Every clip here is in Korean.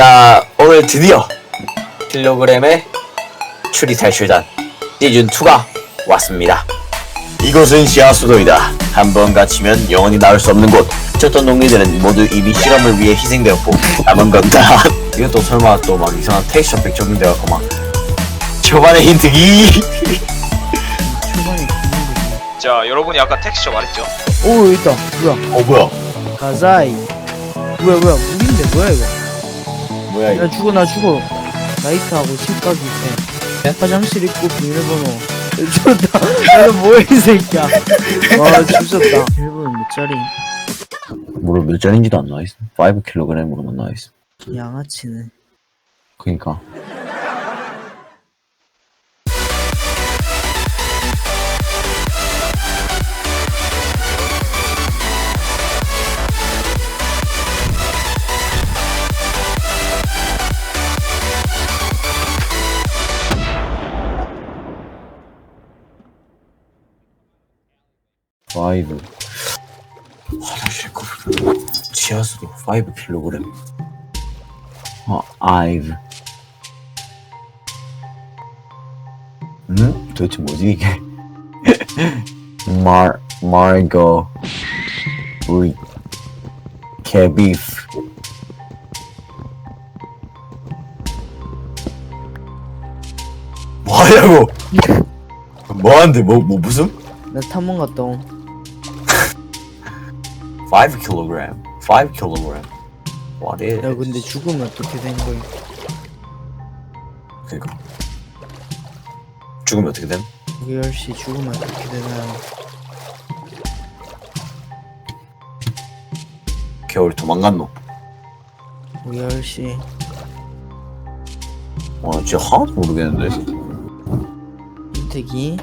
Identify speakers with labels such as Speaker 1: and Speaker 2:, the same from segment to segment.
Speaker 1: 자, 오늘 드디어 킬로그램의 추리 탈출단 시즌 2가 왔습니다. 이곳은 시아수도이다. 한 번 갇히면 영원히 나올 수 없는 곳. 쳤던 농민들은 모두 이미 실험을 위해 희생되었고 남은 건 다. 이것도 설마 또 막 이상한 텍스처팩 적용되어갖고 막 초반에 힌트기.
Speaker 2: 초반에
Speaker 3: 자 여러분이 아까 텍스처 말했죠
Speaker 2: 오 여기 있다 뭐야
Speaker 1: 어 뭐야?
Speaker 2: 가자이 뭐야 뭐야 물인데 뭐야 이거
Speaker 1: 뭐야 이거?
Speaker 2: 야 죽어 나 죽어 라이트하고 식각이 있대 화장실 있고 비밀번호 좋다 야너 뭐야 이 새끼야 와 주셨다 비밀번호 몇 자리
Speaker 1: 뭐로 몇 잔인지도 안 나와있어. 5kg으로만 나와있어.
Speaker 2: 양아치네
Speaker 1: 그니까. 파이브 화장실 거 지하수도 5kg 어, 아이브. 응? 도대체 뭐지 이게? 말 말고 우리 개비프. 뭐하냐고? 뭐하는데 뭐, 뭐 무슨?
Speaker 2: 나 탐험 갔다 온
Speaker 1: 5kg 5kg What is?
Speaker 2: 야 근데 죽으면 어떻게 되는 거야?
Speaker 1: 그니까. 죽으면 어떻게 됨?
Speaker 2: 10시 죽으면 어떻게 되나요
Speaker 1: 겨울에 도망갔노?
Speaker 2: 우리 10시.
Speaker 1: 와 진짜 하나도 모르겠는데.
Speaker 2: 윤택이?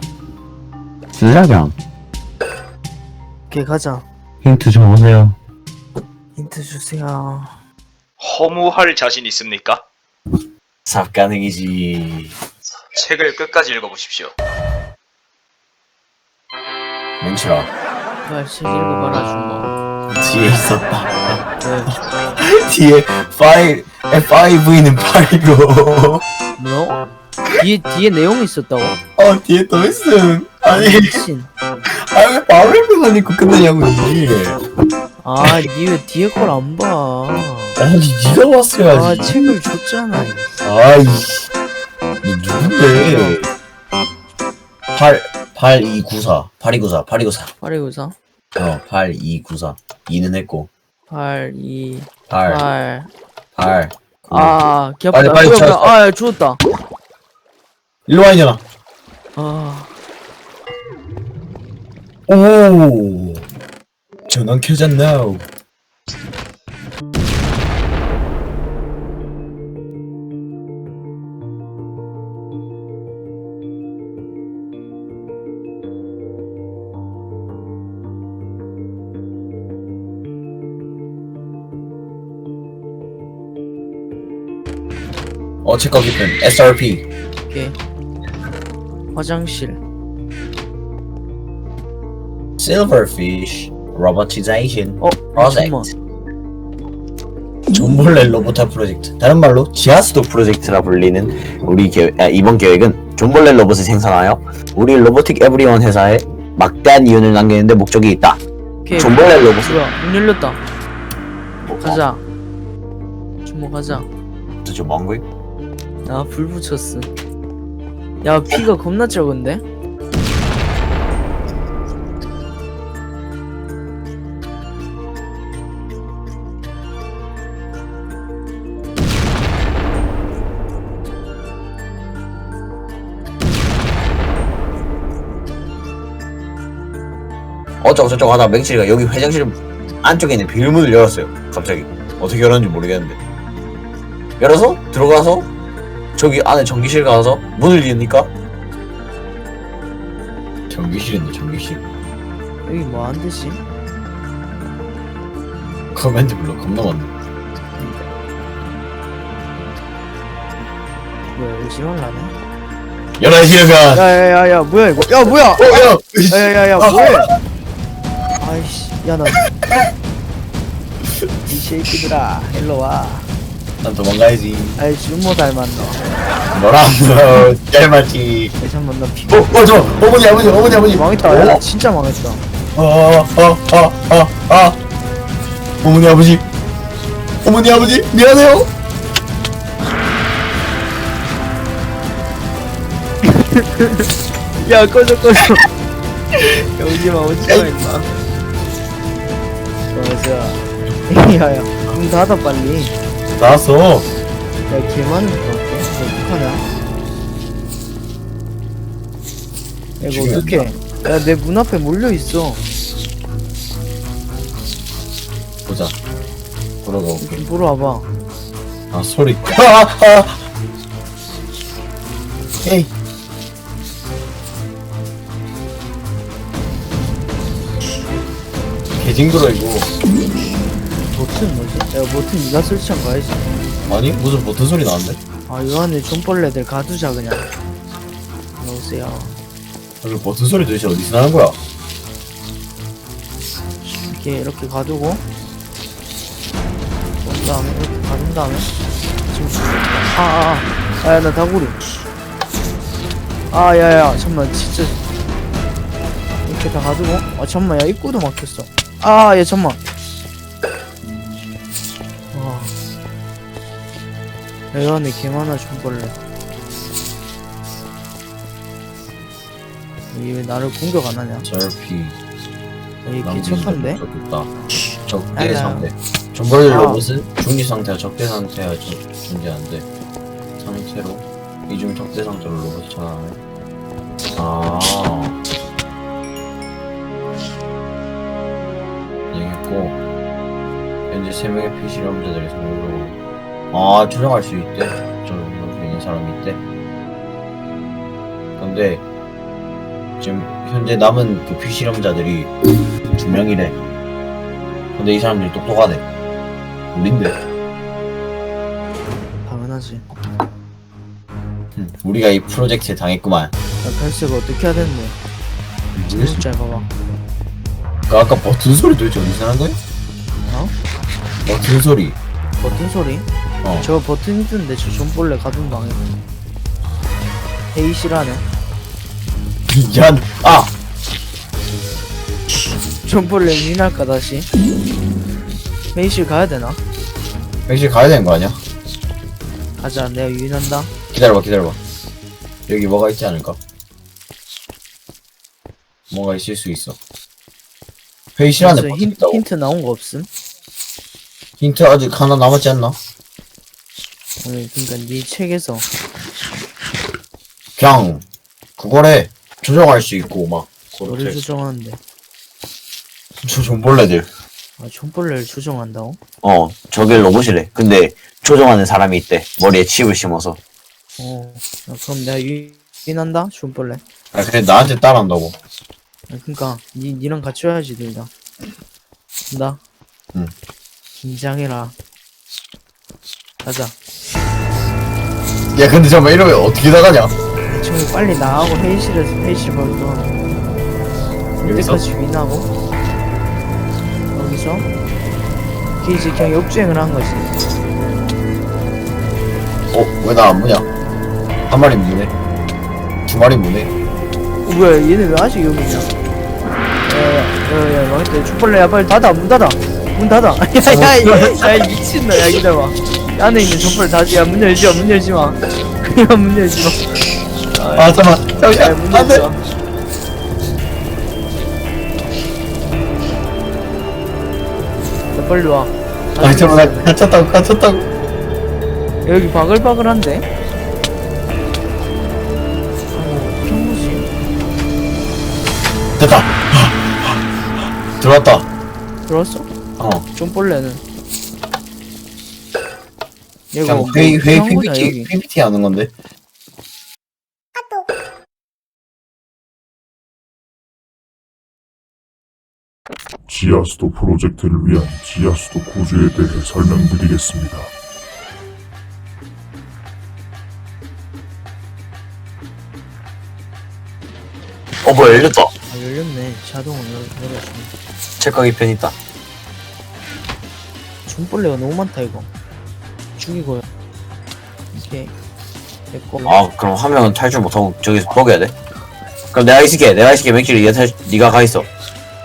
Speaker 1: 신사장
Speaker 2: 오케이 가자
Speaker 1: 힌트 좀 오세요.
Speaker 2: 힌트 주세요.
Speaker 3: 허무할 자신 있습니까?
Speaker 1: 삽 가능이지.
Speaker 3: 책을 끝까지 읽어보십시오.
Speaker 1: 뭉치라
Speaker 2: 빨리 책 읽어봐라 준호
Speaker 1: 뒤에 있었다.
Speaker 2: 왜
Speaker 1: 뒤에 5 F5V는 8이고
Speaker 2: 뭐라고? 뒤에 뒤에 내용이 있었다고?
Speaker 1: 어 뒤에 또 있음. 아니.
Speaker 2: 미친
Speaker 1: 아왜 바로 옆에만 있고 끝내냐고 이게
Speaker 2: 아, 니왜 뒤에 걸 안 봐?
Speaker 1: 아니 니가
Speaker 2: 아,
Speaker 1: 왔어야지
Speaker 2: 책을 줬잖아.
Speaker 1: 아이씨 너 누군데 8 8294 8294 8294
Speaker 2: 829사?
Speaker 1: 어8294 2는 했고
Speaker 2: 8, 2,
Speaker 1: 8
Speaker 2: 8.
Speaker 1: 8
Speaker 2: 아, 개 아프다.
Speaker 1: 빨리, 빨리 찾았어.
Speaker 2: 아, 야, 죽었다.
Speaker 1: 일로 와 이년아
Speaker 2: 아,
Speaker 1: 오 전원 켜졌나 어 체크 기펜 SRP
Speaker 2: 오케이. 화장실.
Speaker 1: Silverfish Robotization
Speaker 2: 어,
Speaker 1: Project. 존볼레 로보타 프로젝트 다른 말로 지하수도 프로젝트라 불리는 우리 계획, 아, 이번 계획은 존볼레 로봇을 생산하여 우리 로보틱 에브리원 회사에 막대한 이윤을 남기는데 목적이 있다
Speaker 2: 오케이.
Speaker 1: 존볼레 로봇을
Speaker 2: 뭐야, 문 열렸다. 가자. 주모 가자.
Speaker 1: 도대체 뭔 거임?
Speaker 2: 나불 붙였어. 야, 피가 겁나 적은데?
Speaker 1: 어쩌고 저쩌고 하다 맹칠이가 여기 회장실 안쪽에 있는 비밀문을 열었어요 갑자기 어떻게 열었는지 모르겠는데 열어서 들어가서 저기 안에 전기실 가서 문을 여니까 전기실이네 전기실
Speaker 2: 여기 뭐한 대지?
Speaker 1: 커맨드 블록 겁나 많네
Speaker 2: 뭐야, 여기 지원라네?
Speaker 1: 11시간
Speaker 2: 야야야야, 뭐야 이거? 야, 뭐야?
Speaker 1: 어 야
Speaker 2: 야야야야 뭐해? 아이씨 야나 이 쉐이크들아 일로 와
Speaker 1: 난 도망가야지.
Speaker 2: 아이 준모 닮았나
Speaker 1: 너랑 너 짤맞지.
Speaker 2: 잠깐만 나 피...
Speaker 1: 어, 어, 저 어머니 아버지 어머니 아버지.
Speaker 2: 망했다 야 진짜 망했다
Speaker 1: 아, 아, 아. 어머니 아버지. 어머니 아버지 미안해요.
Speaker 2: 야 꺼져 꺼져 야 오지마 오지마 임마 맞아 야야 문 닫아 빨리
Speaker 1: 나왔어.
Speaker 2: 야 개 많은 거 같아 이거 어떡하냐 야 이거 어떡해 야 내 문 앞에 몰려있어
Speaker 1: 보자. 보러 가볼게.
Speaker 2: 좀 보러 와봐
Speaker 1: 아 소리. 아, 아. 에이. 징그러 이거.
Speaker 2: 버튼 뭐지? 야 버튼 니가 설치한 거 알지?
Speaker 1: 아니? 무슨 버튼 소리 나는데?
Speaker 2: 아이 안에 존벌레들 가두자 그냥. 넣으세요.
Speaker 1: 그 버튼 소리 도대체 어디서 나는 거야?
Speaker 2: 이렇게 이렇게 가두고. 그 다음에 이렇게 가둔 다음에. 지금 아아아. 아야 나 다구리. 아 야야 잠만 진짜. 이렇게 다 가두고. 아 잠만 야 입구도 막혔어 아야 잠만 와 야, 이 안에 개 많아 존벌레 이게 왜 나를 공격 안 하냐
Speaker 1: 절피.
Speaker 2: 이게 개척한데?
Speaker 1: 좋겠다. 적대. 상태. 정벌
Speaker 2: 아.
Speaker 1: 로봇은 중립 상태와 적대 상태가 저- 존재하는데 상태로 이중 적대 상태로 로봇이 전환하네. 아. 얘기했고 현재 세 명의 피실험자들이 성공으로 아 조정할 수 있대. 수 있는 사람이 있대. 근데 지금 현재 남은 그 피실험자들이 두 명이래. 근데 이 사람들이 똑똑하대. 우린데.
Speaker 2: 당연하지
Speaker 1: 응, 우리가 이 프로젝트에 당했구만.
Speaker 2: 야 별세가 어떻게 해야 되는데 진짜 잘 봐봐
Speaker 1: 그 아까 버튼 소리 도대체 어디서 나는 거야?
Speaker 2: 어?
Speaker 1: 버튼 소리.
Speaker 2: 버튼 소리?
Speaker 1: 어.
Speaker 2: 저 버튼 있던데 저 존벌레 가둔 방에 회의실하네
Speaker 1: 얀. 아.
Speaker 2: 존벌레 유인할까 다시? 회의실 가야 되나?
Speaker 1: 백실 가야 되는 거 아니야?
Speaker 2: 가자 내가 유인한다
Speaker 1: 기다려봐, 기다려봐. 여기 뭐가 있지 않을까? 뭐가 있을 수 있어. 회의실 안에
Speaker 2: 그래서
Speaker 1: 버튼
Speaker 2: 힌,
Speaker 1: 있다고.
Speaker 2: 힌트 나온 거 없음?
Speaker 1: 힌트 아직 하나 남았지 않나?
Speaker 2: 오늘 그니까 네 책에서
Speaker 1: 그냥 그거래. 조정할 수 있고 막.
Speaker 2: 너를
Speaker 1: 그렇게.
Speaker 2: 조정하는데
Speaker 1: 저 존벌레들.
Speaker 2: 아 존벌레를 조정한다고?
Speaker 1: 어, 저게 로봇이래. 근데 조정하는 사람이 있대. 머리에 칩을 심어서.
Speaker 2: 어 야, 그럼 내가 유인한다? 존벌레
Speaker 1: 아, 그래 나한테 따라한다고.
Speaker 2: 아, 그니까 니, 니랑 같이 와야지 둘다 간다
Speaker 1: 응.
Speaker 2: 긴장해라 가자
Speaker 1: 야, 근데 잠깐만 이러면 어떻게 나가냐?
Speaker 2: 지금 빨리 나가고 회의실에서 회의실 벌써
Speaker 1: 여기서?
Speaker 2: 이때까지 유인하고 여기서 이게 이제 그냥 역주행을 한 거지
Speaker 1: 어, 왜 나 안 무냐? 한 마리 무네. 두 마리 무네.
Speaker 2: 어, 뭐야 얘네 왜 아직 여기 있냐? 야야야야 망했다. 촛벌레 야 빨리 닫아 문 닫아. 문 닫아. 야야야 미친놈. 야 기다려봐. 안에 있는 촛벌 닫지 야문 열지마 문 열지마. 야문 열지마.
Speaker 1: 아, 잠깐만.
Speaker 2: 야,
Speaker 1: 문안 돼.
Speaker 2: 열지마. 야 빨리 와.
Speaker 1: 아, 잠깐만. 나 갇혔다고, 갇혔다고.
Speaker 2: 여기 바글바글한데?
Speaker 1: 됐다. 들어왔다.
Speaker 2: 들어왔어?
Speaker 1: 어.
Speaker 2: 좀벌레는 얘가
Speaker 1: 그냥
Speaker 2: 뭐
Speaker 1: 회의, 회의
Speaker 2: 필요한 거냐,
Speaker 1: PPT,
Speaker 2: 여기?
Speaker 1: PPT 하는 건데.
Speaker 4: 지하수도 프로젝트를 위한 지하수도 구조에 대해 설명드리겠습니다.
Speaker 1: 어, 뭐야, 열렸다.
Speaker 2: 아 열렸네. 자동으로 열- 열어주네
Speaker 1: 책가기 편 있다.
Speaker 2: 좀벌레가 너무 많다 이거. 죽이고요. 오케이 됐고.
Speaker 1: 아 그럼 화면은 탈출 못하고 저기서 포기해야 돼? 그럼 내가 있을게 내가 있을게 맥주리 네가, 탈, 네가 가 있어.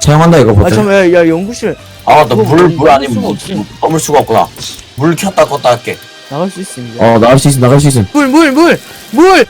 Speaker 5: 사용한다 이거
Speaker 2: 아
Speaker 5: 버튼.
Speaker 2: 잠깐만. 야, 야 연구실.
Speaker 1: 아
Speaker 2: 그거
Speaker 1: 너물물
Speaker 2: 뭐,
Speaker 1: 아니면
Speaker 2: 수가
Speaker 1: 뭐,
Speaker 2: 없지.
Speaker 1: 뭐 넘을 수가 없구나. 물 켰다 껐다 할게.
Speaker 2: 나갈 수 있습니다.
Speaker 5: 어 나갈 수 있음 나갈 수 있음
Speaker 2: 물 물 물! 물!